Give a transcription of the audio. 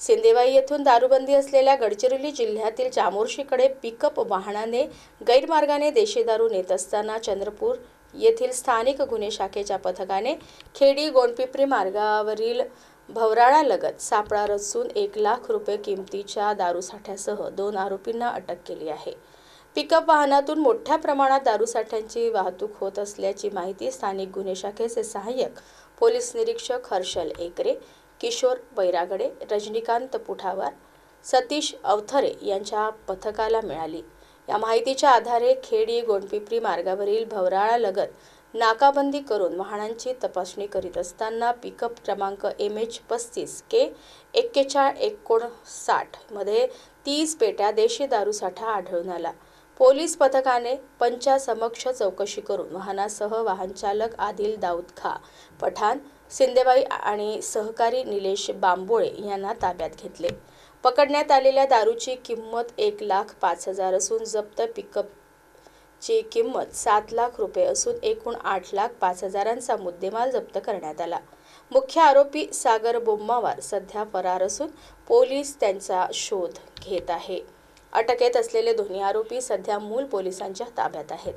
सिंदेवाई येथून दारूबंदी असलेल्या गडचिरोली जिल्ह्यातील चामोर्शीकडे पिकअप वाहनाने गैरमार्गाने देशी दारू नेत असताना चंद्रपूर येथील स्थानिक गुन्हे शाखेच्या पथकाने खेडी गोंडपिपरी मार्गावरील भवराळालगत सापळा रचून एक लाख रुपये किमतीच्या दारूसाठ्यासह दोन आरोपींना अटक केली आहे. पिकअप वाहनातून मोठ्या प्रमाणात दारूसाठ्यांची वाहतूक होत असल्याची माहिती स्थानिक गुन्हे शाखेचे सहाय्यक पोलीस निरीक्षक हर्षल एकरे किशोर बैरागडे रजनीकांत पुठावार सतीश अवथरे यांच्या पथकाला मिळाली. या माहितीच्या आधारे खेडी गोंडपिपरी मार्गावरील भवराळालगत नाकाबंदी करून वाहनांची तपासणी करीत असताना पिकअप क्रमांक एम एच पस्तीस के एक्केचाळ एकोणसाठमध्ये तीस पेट्या देशी दारूसाठा आढळून आला. पोलीस पथकाने पंचासमक्ष चौकशी करून वाहनासह वाहनचालक आदिल दाऊद खा पठाण सिंदेबाई आणि सहकारी निलेश बांबोळे यांना ताब्यात घेतले. पकडण्यात आलेल्या दारूची किंमत एक लाख पाच हजार असून जप्त पिकअपची किंमत सात लाख रुपये असून एकूण आठ लाख पाच हजारांचा मुद्देमाल जप्त करण्यात आला. मुख्य आरोपी सागर बोम्मावार सध्या फरार असून पोलीस त्यांचा शोध घेत आहे. अटकेत असलेले दोन्ही आरोपी सध्या मूल पोलिसांच्या ताब्यात आहेत.